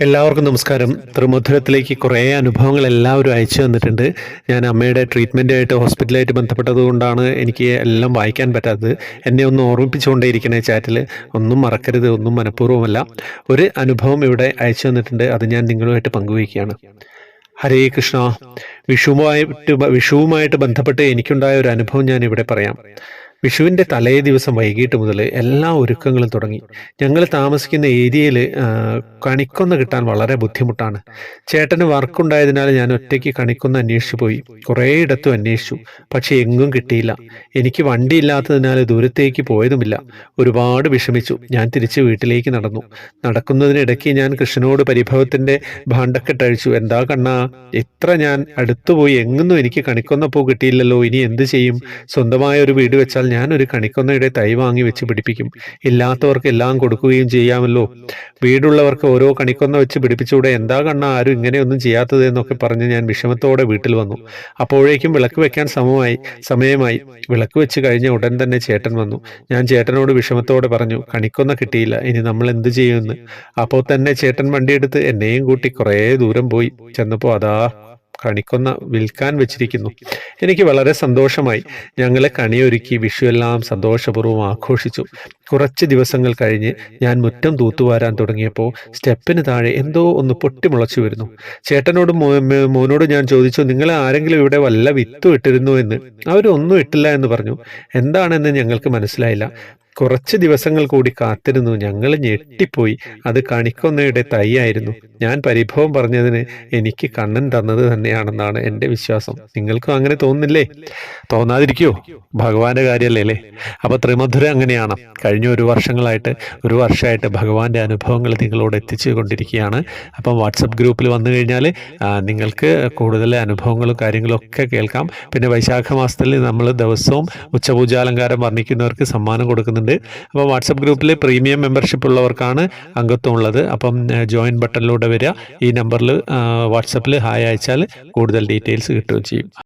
എല്ലാവർക്കും നമസ്കാരം. ത്രിമുദ്രത്തിലേക്ക് കുറേ അനുഭവങ്ങൾ എല്ലാവരും അയച്ചു തന്നിട്ടുണ്ട്. ഞാൻ അമ്മയുടെ ട്രീറ്റ്മെന്റായിട്ട് ഹോസ്പിറ്റലായിട്ട് ബന്ധപ്പെട്ടത് കൊണ്ടാണ് എനിക്ക് എല്ലാം വായിക്കാൻ പറ്റാത്തത്. എന്നെ ഒന്ന് ഓർമ്മിപ്പിച്ചുകൊണ്ടേയിരിക്കണേ ചാറ്റിൽ ഒന്നും മറക്കരുത് ഒന്നും മനഃപൂർവമല്ല. ഒരു അനുഭവം ഇവിടെ അയച്ചു തന്നിട്ടുണ്ട്. അത് ഞാൻ നിങ്ങളുമായിട്ട് പങ്കുവയ്ക്കുകയാണ്. ഹരേ കൃഷ്ണ. വിഷുവുമായിട്ട് വിഷുവുമായിട്ട് ബന്ധപ്പെട്ട് എനിക്കുണ്ടായ ഒരു അനുഭവം ഞാൻ ഇവിടെ പറയാം. വിഷുവിന്റെ തലേ ദിവസം വൈകിട്ട് മുതൽ എല്ലാ ഒരുക്കങ്ങളും തുടങ്ങി. ഞങ്ങൾ താമസിക്കുന്ന ഏരിയയിൽ കണിക്കൊന്ന് കിട്ടാൻ വളരെ ബുദ്ധിമുട്ടാണ്. ചേട്ടന് വർക്കുണ്ടായതിനാൽ ഞാൻ ഒറ്റയ്ക്ക് കണിക്കൊന്ന് അന്വേഷിച്ചു പോയി. കുറേ ഇടത്തും അന്വേഷിച്ചു. പക്ഷേ എങ്ങും കിട്ടിയില്ല. എനിക്ക് വണ്ടി ഇല്ലാത്തതിനാൽ ദൂരത്തേക്ക് പോയതുമില്ല. ഒരുപാട് വിഷമിച്ചു. ഞാൻ തിരിച്ച് വീട്ടിലേക്ക് നടന്നു. നടക്കുന്നതിനിടയ്ക്ക് ഞാൻ കൃഷ്ണനോട് പരിഭവത്തിന്റെ ഭാണ്ഡക്കെട്ടഴിച്ചു. എന്താ കണ്ണാ എത്ര ഞാൻ അടുത്തുപോയി. എങ്ങൊന്നും എനിക്ക് കണിക്കൊന്ന പൂ കിട്ടിയില്ലല്ലോ. ഇനി എന്ത് ചെയ്യും? സ്വന്തമായ ഒരു വീട് വെച്ചാൽ ഞാനൊരു കണിക്കൊന്നയുടെ തൈ വാങ്ങി വെച്ച് പിടിപ്പിക്കും. ഇല്ലാത്തവർക്ക് എല്ലാം കൊടുക്കുകയും ചെയ്യാമല്ലോ. വീടുള്ളവർക്ക് ഓരോ കണിക്കൊന്ന വെച്ച് പിടിപ്പിച്ചുകൂടെ എന്താ കണ്ണ ആരും ഇങ്ങനെയൊന്നും ചെയ്യാത്തത് എന്നൊക്കെ പറഞ്ഞ് ഞാൻ വിഷമത്തോടെ വീട്ടിൽ വന്നു. അപ്പോഴേക്കും വിളക്ക് വെക്കാൻ സമയമായി സമയമായി. വിളക്ക് വെച്ച് കഴിഞ്ഞ ഉടൻ തന്നെ ചേട്ടൻ വന്നു. ഞാൻ ചേട്ടനോട് വിഷമത്തോടെ പറഞ്ഞു കണിക്കൊന്ന കിട്ടിയില്ല. ഇനി നമ്മൾ എന്ത് ചെയ്യുമെന്ന്? അപ്പോൾ തന്നെ ചേട്ടൻ വണ്ടിയെടുത്ത് എന്നെയും കൂട്ടി കുറേ ദൂരം പോയി. ചെന്നപ്പോൾ അതാ കണിക്കൊന്ന വിൽക്കാൻ വെച്ചിരിക്കുന്നു. എനിക്ക് വളരെ സന്തോഷമായി. ഞങ്ങളെ കണിയൊരുക്കി വിഷു എല്ലാം സന്തോഷപൂർവം ആഘോഷിച്ചു. കുറച്ച് ദിവസങ്ങൾ കഴിഞ്ഞ് ഞാൻ മുറ്റം തൂത്തുവാരാൻ തുടങ്ങിയപ്പോൾ സ്റ്റെപ്പിന് താഴെ എന്തോ ഒന്ന് പൊട്ടിമുളച്ചു വരുന്നു. ചേട്ടനോട് മോനോട് ഞാൻ ചോദിച്ചു നിങ്ങൾ ആരെങ്കിലും ഇവിടെ വല്ല വിത്തു ഇട്ടിരുന്നു എന്ന്? അവരൊന്നും ഇട്ടില്ല എന്ന് പറഞ്ഞു. എന്താണെന്ന് ഞങ്ങൾക്ക് മനസ്സിലായില്ല. കുറച്ച് ദിവസങ്ങൾ കൂടി കാത്തിരുന്നു. ഞങ്ങൾ ഞെട്ടിപ്പോയി. അത് കണിക്കൊന്നയുടെ തൈയായിരുന്നു. ഞാൻ പരിഭവം പറഞ്ഞതിന് എനിക്ക് കണ്ണൻ തന്നത് തന്നെയാണെന്നാണ് എന്റെ വിശ്വാസം. നിങ്ങൾക്കും അങ്ങനെ തോന്നുന്നില്ലേ? തോന്നാതിരിക്കോ. ഭഗവാന്റെ കാര്യമല്ലേ അല്ലേ? അപ്പോൾ ത്രിമധുര അങ്ങനെയാണ്. കഴിഞ്ഞ ഒരു വർഷങ്ങളായിട്ട് ഒരു വർഷമായിട്ട് ഭഗവാന്റെ അനുഭവങ്ങൾ നിങ്ങളോട് എത്തിച്ചു കൊണ്ടിരിക്കുകയാണ് അപ്പം വാട്സപ്പ് ഗ്രൂപ്പിൽ വന്നു കഴിഞ്ഞാൽ നിങ്ങൾക്ക് കൂടുതൽ അനുഭവങ്ങളും കാര്യങ്ങളും ഒക്കെ കേൾക്കാം. പിന്നെ വൈശാഖ മാസത്തിൽ നമ്മൾ ദിവസവും ഉച്ചപൂജാലങ്കാരം വർണിക്കുന്നവർക്ക് സമ്മാനം കൊടുക്കുന്നുണ്ട്. അപ്പോൾ വാട്സപ്പ് ഗ്രൂപ്പിൽ പ്രീമിയം മെമ്പർഷിപ്പ് ഉള്ളവർക്കാണ് അംഗത്വം ഉള്ളത് അപ്പം ജോയിൻ ബട്ടണിലൂടെ വരിക. ഈ നമ്പറിൽ വാട്സപ്പിൽ ഹായ് അയച്ചാൽ കൂടുതൽ ഡീറ്റെയിൽസ് കിട്ടുകയും ചെയ്യും.